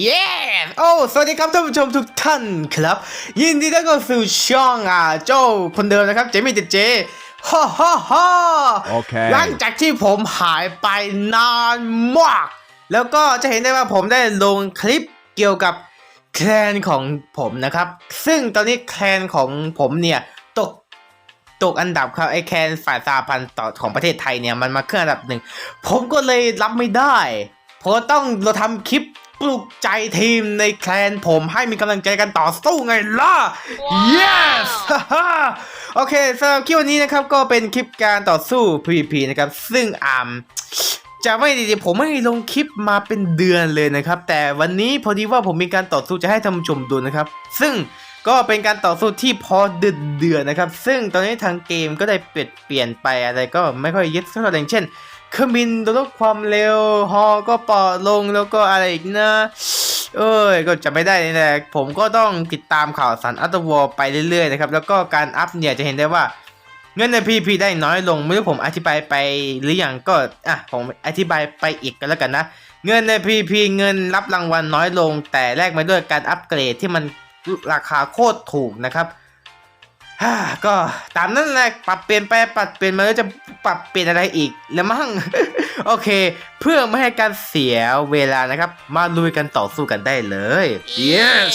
เย้โอ้สวัสดีครับท่านผู้ชมทุกท่านครับ ยินดีต้อนรับสู่ช่องอ่าโจ้คนเดิมนะครับเจมี่เจเจฮ่าฮ่าฮ่าโอเคหลังจากที่ผมหายไปนานมาก แล้วก็จะเห็นได้ว่าผมได้ลงคลิปเกี่ยวกับแคลนของผมนะครับ ซึ่งตอนนี้แคลนของผมเนี่ยตกตกอันดับครับไอ้แคนฝ่ายสาพันธ์ต่อของประเทศไทยเนี่ยมันมาขึ้นอันดับหนึ่ง ผมก็เลยรับไม่ได้เพราะต้องเราทำคลิปปลุก ใจทีมในแคลนผมให้มีกำลังใจกันต่อสู้ไงล่ะ yes ฮ่าฮ่าโอเคสำหรับคลิปวันนี้นะครับก็เป็นคลิปการต่อสู้ PVP นะครับ ซึ่งอามจะไม่ดีๆผมไม่ได้ลงคลิปมาเป็นเดือนเลยนะครับ แต่วันนี้พอดีว่าผมมีการต่อสู้จะให้ท่านผู้ชมดูนะครับ ซึ่งก็เป็นการต่อสู้ที่พอเดือดเดือดนะครับ ซึ่งตอนนี้ทางเกมก็ได้เปลี่ยนเปลี่ยนไปอะไรก็ไม่ค่อยยึดเท่าไหร่อย่างเช่น เครื่องบินลดความเร็ว ฮอก็ปอดลงแล้วก็อะไรอีกนะ เอ้ย ก็จะไม่ได้นี่แหละ ผมก็ต้องติดตามข่าวสารอัตวอลไปเรื่อยๆนะครับ แล้วก็การอัพเนี่ยจะเห็นได้ว่าเงินใน PVP ได้น้อยลงไม่รู้ผมอธิบายไปหรืออยังก็อะผมอธิบายไปอีกกันแล้วกันนะ เงินใน PVP เงินรับรางวัลน้อยลง แต่แลกมาด้วยการอัปเกรดที่มันราคาโคตรถูกนะครับ ก็ตามนั้นแหละปรับเปลี่ยนไปปรับเปลี่ยนมาแล้วจะปรับเปลี่ยนอะไรอีกแล้วมั้งโอเค เพื่อไม่ให้การเสียเวลานะครับ มาลุยกันต่อสู้กันได้เลย yes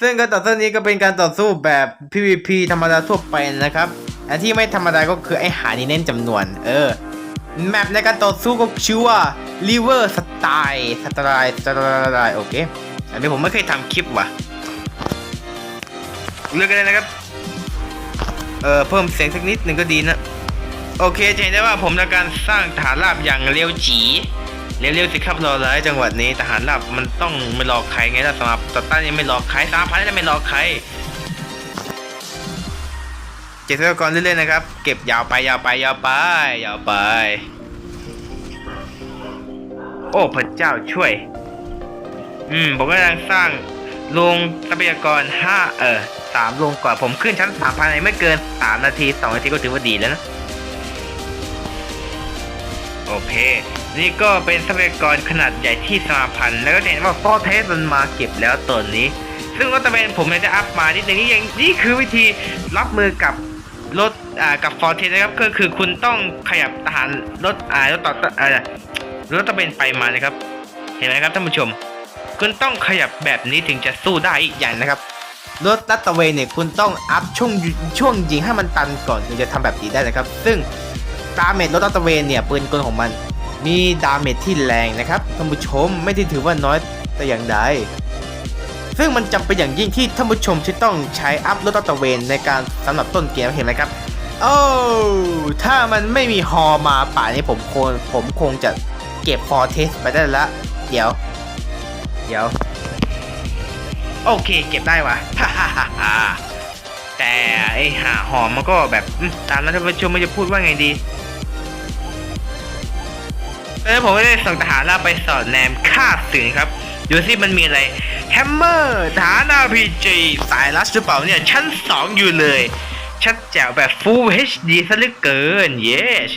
ซึ่งการต่อสู้นี้ก็เป็นการต่อสู้แบบ PVP ธรรมดาทั่วไปนะครับ อันที่ไม่ธรรมดาก็คือไอ้หานี่เน้นจำนวน เออ แมปในการต่อสู้ก็ชื่อว่า River Style Style Style โอเค อันนี้ผมไม่เคยทำคลิปว่ะ เลือกกันเลยนะครับ เอ่อเพิ่มเสียงสักนิดหนึ่งก็ดีนะ โอเคจะเห็นได้ว่าผมในการสร้างฐานราบอย่างเร็วจีเร็วๆสิครับรอร้ายจังหวัดนี้ทหารราบมันต้องไม่รอใครไงล่ะสำหรับต่อต้านยังไม่รอใครสามพันจะไม่รอใครเจ็ดทรัพยากรเรื่อยๆนะครับ เก็บยาวไปยาวไปยาวไปยาวไป โอ้พระเจ้าช่วย อืมผมกำลังสร้าง โรงทรัพยากรห้าเออสามโรงก่อนผมขึ้นชั้นสามภายในไม่เกินสามนาทีสองนาทีก็ถือว่าดีแล้วนะ โอเค นี่ก็เป็นทรัพยากรขนาดใหญ่ที่สมาพันธ์แล้วก็เห็นว่าฟอเทสมันมาเก็บแล้วตอนนี้ ซึ่งรถตะเวนผมเนี่ยจะอัพมานิดนึงนี่ยังนี่คือวิธีรับมือกับรถอ่ากับฟอร์เทสนะครับก็คือคุณต้องขยับทหารรถอ่ารถต่ออ่ารถตะเวนไปมานะครับ เห็นไหมครับท่านผู้ชม คุณต้องขยับแบบนี้ถึงจะสู้ได้อีกอย่างนะครับรถลัดตะเวนเนี่ยคุณต้องอัพช่วงช่วงยิงให้มันตันก่อนถึงจะทำแบบนี้ได้นะครับ ซึ่งดาเมจรถลัดตะเวนเนี่ยปืนกลของมัน มีดาเมจที่แรงนะครับท่านผู้ชมไม่ได้ถือว่าน้อยแต่อย่างใดซึ่งมันจำเป็นอย่างยิ่งที่ท่านผู้ชมที่ต้องใช้อัพรถลัดตระเวนในการสำหรับต้นเกมเห็นไหมครับโอ้ถ้ามันไม่มีฮอมาป่านนี้ผมคงผมคงจะเก็บฟอร์เทสไปได้ละ เดี๋ยว เดี๋ยว โอเค เก็บได้วะฮ่าฮ่าฮ่าแต่ไอหาหอมมันก็แบบตามนั้นท่านผู้ชมมันจะพูดว่าไงดีแล้วผมก็ได้ส่งทหารราไปสอดแนมฆ่าศึกครับดูสิมันมีอะไรแฮมเมอร์ฐานอาพีจีสายลัชหรือเปล่าเนี่ย ชั้นสองอยู่เลย ชัดแจ๋วแบบ Full HD ซะเหลือเกิน เยส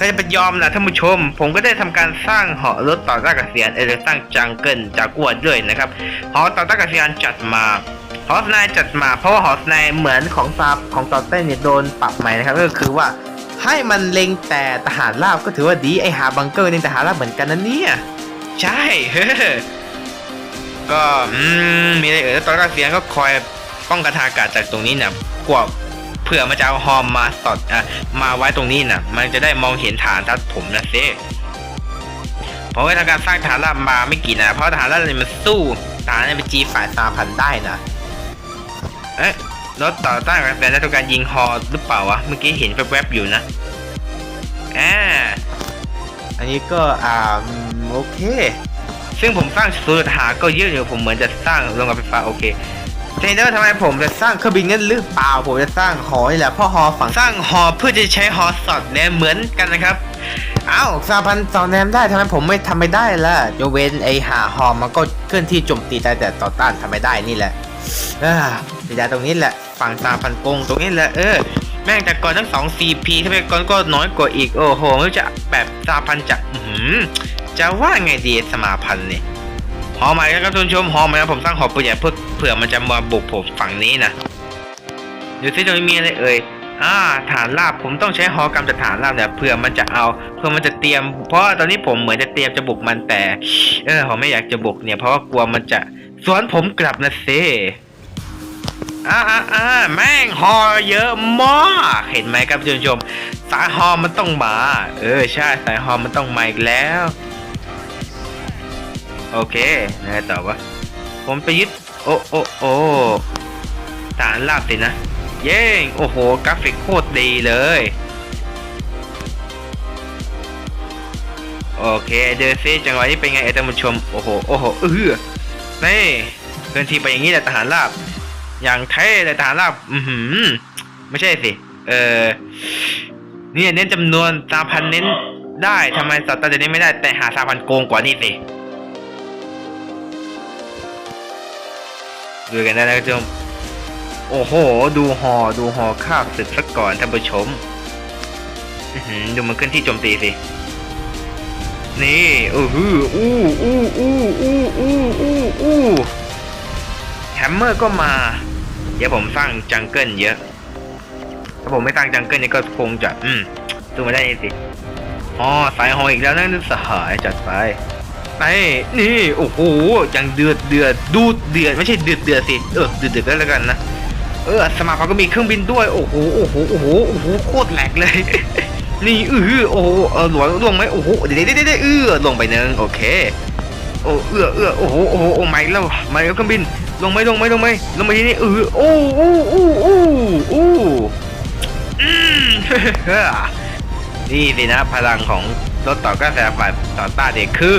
ก็จะเป็นยอมนะท่านผู้ชม ผมก็ได้ทำการสร้างหอรถต่อต้านกาศยานเอเลสร้างจังเกิลจากกัวด้วยนะครับหอต่อต้านกาศยานจัดมาหอสไนายจัดมา เพราะว่าหอสไนายเหมือนของซาบของต่อเต้นเนี่ยโดนปรับใหม่นะครับก็คือว่าให้มันเล็งแต่ทหารราบก็ถือว่าดีไอหาบังเกอร์ในทหารราบเหมือนกันนะเนี่ยใช่ก็อืมมีอะไรเออแล้วตอนอากาศยานก็คอยป้องกันทางอากาศจากตรงนี้นะกว่า ผื่อมันจะเอาฮอมมาสอดอะมาไว้ตรงนี้นะมันจะได้มองเห็นฐานทัพผมนะเซ่ผมก็ทำการสร้างฐานราบมาไม่กี่นะ เพราะฐานราบเนี่ยมันสู้ฐานเนี่ยเป็นจีฝ่ายสามพันได้นะเอ๊ะรถต่อต้านการแสดงและต้องการยิงฮอหรือเปล่าวะเมื่อกี้เห็นแวบๆอยู่นะอ่าอันนี้ก็อ่าโอเค ซึ่งผมสร้างสูตรหาก็เยอะอยู่ผมเหมือนจะสร้างโรงงานไฟฟ้าโอเค เจนเดอร์ทำไมผมจะสร้างเครื่องบินงั้นหรือเปล่าผมจะสร้างหอนี่แหละเพ่อหอฝั่งสร้างหอเพื่อจะใช้หอสอดแนมเหมือนกันนะครับอ้าวสามพันสองแนมได้ทำไมผมไม่ทำไม่ได้ล่ะยกเว้นไอหาหอมันก็เคลื่อนที่โจมตีได้แต่ต่อต้านทำไม่ได้นี่แหละอ่าเสียดายตรงนี้แหละฝั่งสามพันกงตรงนี้แหละเออแม่งแต่ก่อนทั้งสอง CP ทำไมก่อนก็น้อยกว่าอีกโอ้โหไม่รู้จะแบบสามพันจะอื้อหือจะว่าไงดีสมาพันธ์นี่ หอใหม่ครับทุนชมหอใหม่แล้วผมสร้างหอปืนใหญ่เพื่อเผื่อมันจะมาบุกผมฝั่งนี้นะดูซิตรงนี้มีอะไรเอ่ยอ่าฐานราบผมต้องใช้หอกำจัดฐานราบเนี่ยเผื่อมันจะเอาเพื่อมันจะเตรียม เพราะตอนนี้ผมเหมือนจะเตรียมจะบุกมันแต่ เออผมไม่อยากจะบุกเนี่ยเพราะว่ากลัวมันจะสวนผมกลับนะเซอ่าอ่าอ่าแม่งหอเยอะมากเห็นไหมครับทุนชม สายฮอมันต้องมา เออใช่สายฮอมันต้องมาอีกแล้ว โอเคนะต่อวะ ผมไปยึด โอ้โอ้โอ้ฐานลาบสินะ เย้งโอ้โห กราฟิกโคตรดีเลย โอเคเดยวซิจังหวะนี้เป็นไงไอ้ท่านผู้ชม โอ้โห โอ้โหเออนี่เดินทีไปอย่างนี้แหละทหารราบ อย่างเท่เลยทหารราบ อือหือ ไม่ใช่สิ เออเนี่ยเน้นจำนวนสามพันเน้นได้ทำไมสัตว์ตาจะเน้นไม่ได้แต่หาสามพันโกงกว่านี่สิ ดูกันได้นะท่านผู้ชมโอ้โห ดูหอดูหอข้าวศึกสักก่อนท่านผู้ชมดูมันขึ้นที่โจมตีสิ นี่โอ้โหอู้อู้อู้อู้อู้อู้อู้แฮมเมอร์ก็มา เดี๋ยวผมสร้างจังเกิลเยอะ ถ้าผมไม่สร้างจังเกิลนี่ก็คงจะ อืมสู้ไม่ได้สิ อ๋อสายหออีกแล้วนั่นสหายจัดไป ไปนี่โอ้โหยังเดือดเดือดดูดเดือดไม่ใช่เดือดเดือดสิเออเดือดเดือดก็แล้วกันนะเออสมาคมก็มีเครื่องบินด้วยโอ้โหโอ้โหโอ้โหโอ้โหโคตรแหลกเลย นี่เออโอ้โหเออหลวงล่วงไหมโอ้โหเดี๋ยวเดี๋ยวเดี๋ยวเดี๋ยวเออลงไปหนึ่งโอเคโอ้เอื้อเอื้อโอ้โหโอ้โหโอ้ไม่แล้วไม่แล้วเครื่องบินลงไหมลงไหมลงไหมลงไปที่นี่เออโอ้โอ้โอ้โอ้โอ้อืมนี่สินะพลังของรถต่อกระแสไฟต่อต้านเด็กคือ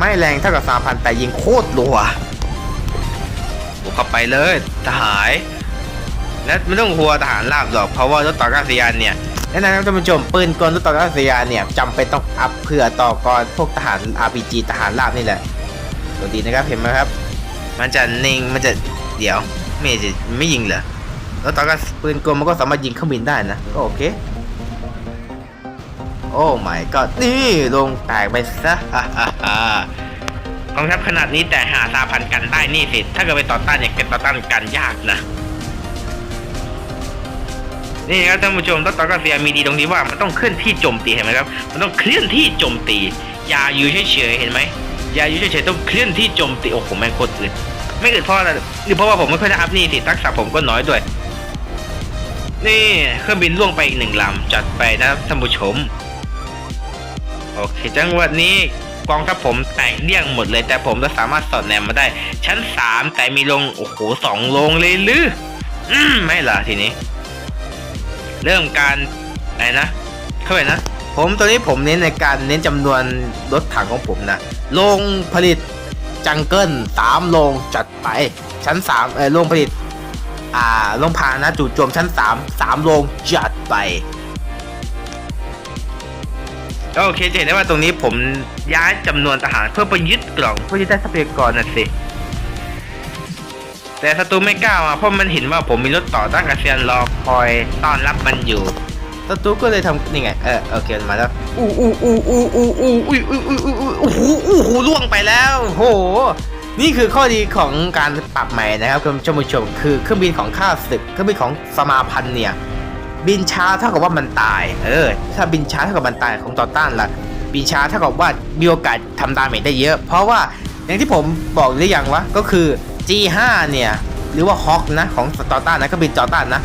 ไม่แรงเท่ากับสามพันแต่ยิงโคตรรัวบุกเข้าไปเลยทหาร และไม่ต้องกลัวทหารราบหรอกเพราะว่ารถต่ออากาศยานเนี่ยแนะนำท่านผู้ชมปืนกลรถต่ออากาศยานเนี่ยจำเป็นต้องอัพเพื่อต่อกรพวกทหาร RPG ทหารราบนี่แหละดูดีนะครับเห็นไหมครับ มันจะนิ่งมันจะเดี๋ยวไม่จะไม่ยิงเหรอรถต่อกาศปืนกลมันก็สามารถยิงเครื่องบินได้นะก็โอเค โอ้ my god นี่ลงแตกไปซะกองทัพขนาดนี้แต่หาซาพันกันได้นี่สิ ถ้าเกิดไปต่อต้านเนี่ยเกิดต่อต้านกันยากนะ นี่ครับท่านผู้ชมต้นตอกาเซียมีดีตรงที่ว่ามันต้องเคลื่อนที่โจมตีเห็นไหมครับ มันต้องเคลื่อนที่โจมตี อย่าอยู่เฉยๆเห็นไหมอย่าอยู่เฉยๆต้องเคลื่อนที่โจมตีโอ้โหแม่งโคตรอึดไม่อึดเพราะอะไรหรือเพราะว่าผมไม่ค่อยได้อัพนี่สิทักษะผมก็น้อยด้วย นี่เครื่องบินล่วงไปอีกหนึ่งลำจัดไปนะท่านผู้ชม โอเค จังหวะนี้กองทัพผมแตกเลี่ยงหมดเลย แต่ผมก็สามารถสอดแนมมาได้ ชั้นสามแต่มีลงโอ้โหสองลงเลยหรืออืมไม่ล่ะทีนี้ เริ่มการอะไรนะ เข้าไปนะ ผมตัวนี้ผมเน้นในการเน้นจำนวนรถถังของผมนะโรงผลิตจังเกิลสามโรงจัดไป ชั้นสามเออโรงผลิต อ่าโรงพานะจู่โจมชั้นสามสามโรงจัดไป โอเคจะเห็นได้ว่าตรงนี้ผมย้ายจำนวนทหารเพื่อไปยึดกล่องเพื่อที่ได้ทรัพยากรน่ะสิ แต่ศัตรูไม่กล้ามาเพราะมันเห็นว่าผมมีรถต่อต้านกระเซียนรอคอยต้อนรับมันอยู่ศัตรูก็เลยทำนี่ไง เออโอเคมันมาแล้วอู้อู้อู้อู้อู้อู้อุ้ยอุ้ยอุ้ยอุ้ยอุ้ยโอ้โหโอ้โหล่วงไปแล้วโหนี่คือข้อดีของการปรับใหม่นะครับคุณผู้ชมคือเครื่องบินของข้าศึกเครื่องบินของสมาพันธ์เนี่ย บินช้าเท่ากับว่ามันตาย เออ ถ้าบินช้าเท่ากับมันตายของต่อต้านล่ะ บินช้าเท่ากับว่ามีโอกาสทำดาเมจได้เยอะ เพราะว่าอย่างที่ผมบอกหรือยังวะ ก็คือ G5 เนี่ย หรือว่าฮอกนะของต่อต้านนะก็บินต่อต้านนะ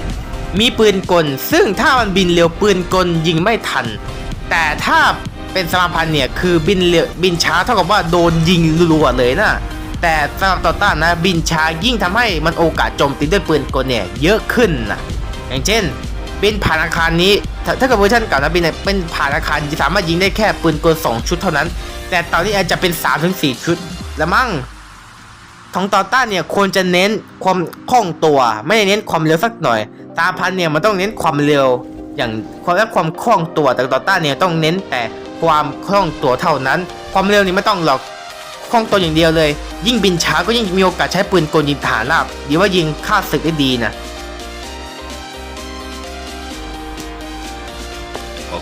มีปืนกล ซึ่งถ้ามันบินเร็วปืนกลยิงไม่ทัน แต่ถ้าเป็นสมาพันธ์เนี่ยคือบินเร็วบินช้าเท่ากับว่าโดนยิงรัวเลยนะแต่สำหรับต่อต้านนะบินช้ายิ่งทำให้มันโอกาสโจมตีด้วยปืนกลเนี่ยเยอะขึ้นนะอย่างเช่น บินผ่านอาคารนี้ถ้าถ้าเกิดเวอร์ชันเก่านะบินเนี่ยเป็นผ่านอาคารจะสามารถยิงได้แค่ปืนกลสองชุดเท่านั้น แต่ตอนนี้อาจจะเป็น3าถึงสชุดละมั้งของต่อต้านเนี่ยควรจะเน้นความคล่องตัว ไม่ได้เน้นความเร็วสักหน่อย ตาพันเนี่ยมันต้องเน้นความเร็ว อย่างความและความคล่องตัวแต่ต่อต้านเนี่ยต้องเน้นแต่ความคล่องตัวเท่านั้น ความเร็วนี่ไม่ต้องหรอกคล่องตัวอย่างเดียวเลย ยิ่งบินช้าก็ยิ่งมีโอกาสใช้ปืนกลยิงฐานราบหรือว่ายิงฆ่าศึกได้ดีนะ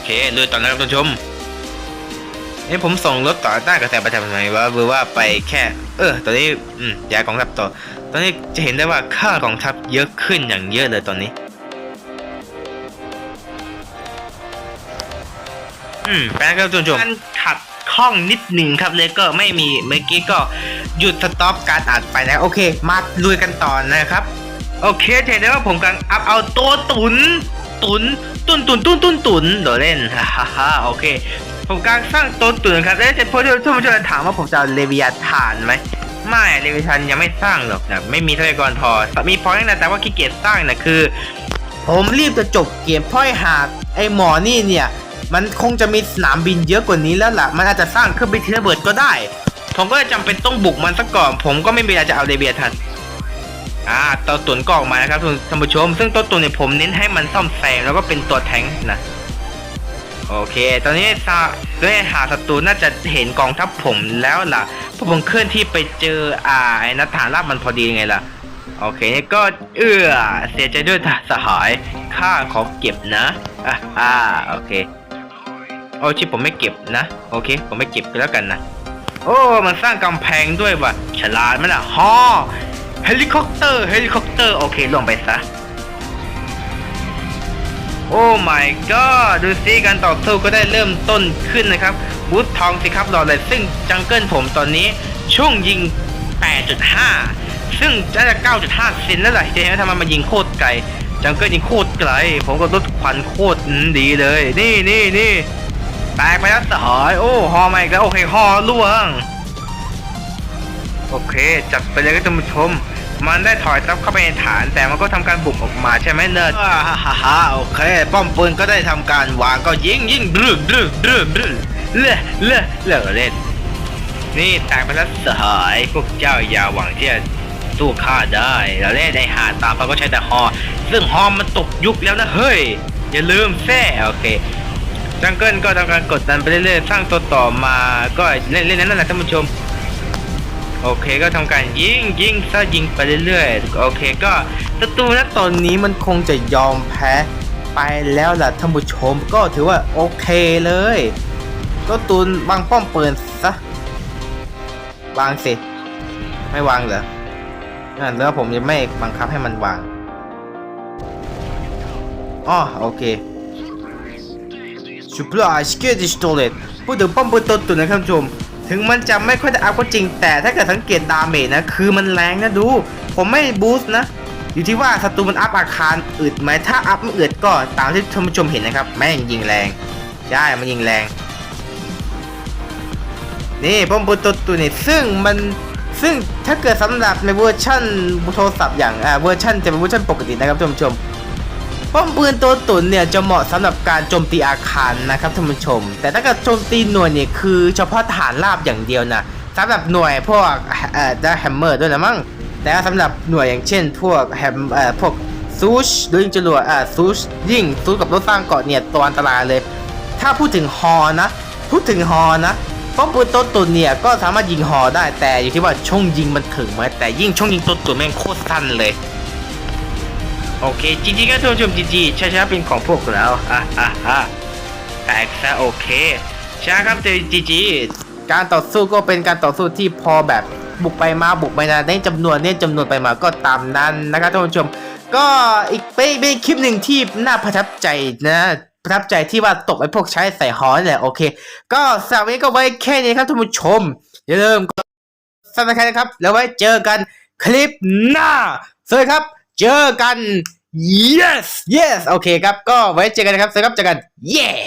เคลุยต่อนะครับท่านผู้ชมเอ้ผมส่งรถต่อต้านกระแสประชาชนไมว่าหรือว่าไปแค่ เออ ตอนนี้อืมย้ายกองทัพต่อ ตอนนี้จะเห็นได้ว่าค่ากองทัพเยอะขึ้นอย่างเยอะเลยตอนนี้ อืมแป๊บครับทุกผู้ชมมันขัดข้องนิดหนึ่งครับเลยก็ไม่มีเมื่อกี้ก็หยุดสต็อปการอัดไปนะโอเค มาลุยกันต่อนะครับ โอเคเห็นได้ว่าผมกำลังอัพเอาตัวตุน ตุนตุนตุนตุนตุนตุนเดี๋ยวเล่นฮ่าฮ่าฮ่าโอเค ผมกำลังสร้างตัวตุนครับแล้วจะพูดทุกผู้ชมถามว่าผมจะเอาเลวิยาฐานไหมไม่เลวิยาฐานยังไม่สร้างหรอกนะไม่มีทรัพยากรพอมีพอแน่นะแต่ว่าขี้เกียจสร้างนะคือ ผมรีบจะจบเกมพราะไอ้หากไอ้หมอนี่เนี่ยมันคงจะมีสนามบินเยอะกว่านี้แล้วล่ะ มันอาจจะสร้างเครื่องบินที่ระเบิดก็ได้ ผมก็เลยจำเป็นต้องบุกมันซะก่อน ผมก็ไม่มีเวลาจะเอาเดเบียทัน อ่าตัวตุนก็ออกมานะครับท่านผู้ชม ซึ่งตัวตุนเนี่ยผมเน้นให้มันซ่อมแซมแล้วก็เป็นตัวแทงนะโอเค ตอนนี้ซาด้วยหาศัตรูน่าจะเห็นกองทัพผมแล้วล่ะพราะผมเคลื่อนที่ไปเจออ่าไอ้นัฐานราบมันพอดีไงล่ะ โอเคก็เอื้อเสียใจด้วยสหายข้าขอเก็บนะอ่าอ่าโอเคโอ้ชิผมไม่เก็บนะ โอเค ผมไม่เก็บไปแล้วกันนะ โอ้ มันสร้างกำแพงด้วยว่ะฉลาดไหมล่ะฮอ เฮลิคอปเตอร์ เฮลิคอปเตอร์ โอเคลงไปซะ โอ้ my god ดูสิการต่อสู้ก็ได้เริ่มต้นขึ้นนะครับ บูททองสิครับรอเลยซึ่งจังเกิลผมตอนนี้ช่วงยิง 8.5 ซึ่งน่าจะ 9.5 เซนแล้วแหละเห็นทำไมมันยิงโคตรไกล จังเกิลยิงโคตรไกล ผมก็ลดควันโคตรดีเลย นี่นี่นี่แตกไปแล้วสหายโอ้ฮอมาอีกแล้ว โอเคฮอล่วง โอเค จัดไปเลยก็ท่านผู้ชม มันได้ถอยทับเข้าไปในฐาน แต่มันก็ทำการบุกออกมาใช่ไหมเนิร์ดฮ่าฮ่าฮ่าโอเค ป้อมปืนก็ได้ทำการวางก็ยิงยิงบรึบรึบรึบรึบเล่เล่เล่เล่นนี่แตกไปแล้วสหายพวกเจ้าอย่าหวังที่จะสู้ข้าได้เราเล่นในหาตามเขาก็ใช้แต่ฮอซึ่งฮอมันตกยุคแล้วนะเฮ้ยอย่าลืมแซ่โอเคจังเกิลก็ทำการกดดันไปเรื่อยๆสร้างตัวต่อมาก็เล่นเล่นนั่นแหละท่านผู้ชม โอเคก็ทำการยิงยิงซะยิงไปเรื่อยๆโอเคก็ศัตรูณตอนนี้มันคงจะยอมแพ้ไปแล้วล่ะท่านผู้ชมก็ถือว่าโอเคเลย ก็ตูนวางป้อมปืนซะวางสิไม่วางเหรออ่าแล้วผมจะไม่บังคับให้มันวางอ๋อโอเคชุปลาสเกตดิสโตเลตพูดถึงป้อมปืนตัวตุ่นนะครับท่านผู้ชม ถึงมันจะไม่ค่อยได้อัพก็จริง แต่ถ้าเกิดสังเกตดาเมจนะ คือมันแรงนะดู ผมไม่บูสต์นะ อยู่ที่ว่าศัตรูมันอัพอาคารอึดไหมถ้าอัพไม่อึดก็ตามที่ท่านผู้ชมเห็นนะครับ แม่งยิงแรง ใช่ มันยิงแรง นี่ป้อมปืนตัวตุ่นนี่ซึ่งมันซึ่งถ้าเกิดสำหรับในเวอร์ชันโทรศัพท์อย่างอ่าเวอร์ชันจะเป็นเวอร์ชันปกตินะครับท่านผู้ชม ป้อมปืนตัวตุนเนี่ยจะเหมาะสำหรับการโจมตีอาคารนะครับท่านผู้ชม แต่ถ้าเกิดโจมตีหน่วยเนี่ยคือเฉพาะฐานราบอย่างเดียวนะสำหรับหน่วยพวกเอ่อด้แฮมเมอร์ด้วยนะมั้งแต่ว่าสำหรับหน่วยอย่างเช่น พวกแฮมเอ่อพวกซูชหรือยิงจรวดอ่าซูชยิ่งซูชกับรถสร้างเกาะเนี่ยตัวอันตรายเลย ถ้าพูดถึงฮอนะ พูดถึงฮอนะป้อมปืนตัวตุนเนี่ยก็สามารถยิงฮอได้แต่อยู่ที่ว่าช่วงยิงมันถึงไหมแต่ยิ่งช่วงยิงตัวตุนแม่งโคตรสั้นเลย โอเคจริงๆก็ท่านผู้ชมจริงๆช้าๆเป็นของพวกเราอะอะอะแตกซะโอเคช้าครับแต่จริงๆการต่อสู้ก็เป็นการต่อสู้ที่พอแบบบุกไปมาบุกไปมาได้จำนวนเนี่ยจำนวนไปมาก็ตามนั้นนะครับท่านผู้ชม ก็อีกเป็นเป็นคลิปหนึ่งที่น่าประทับใจนะประทับใจที่ว่าตกไอ้พวกใช้ใส่ฮอนี่แหละโอเค ก็สำหรับวันนี้ก็ไว้แค่นี้ครับท่านผู้ชม อย่าลืมกดซับสไครต์นะครับ แล้วไว้เจอกันคลิปหน้าสวัสดีครับ เจอกัน yes yes โอเคครับ ก็ไว้เจอกันนะครับสวัสดีครับเจอกัน yeah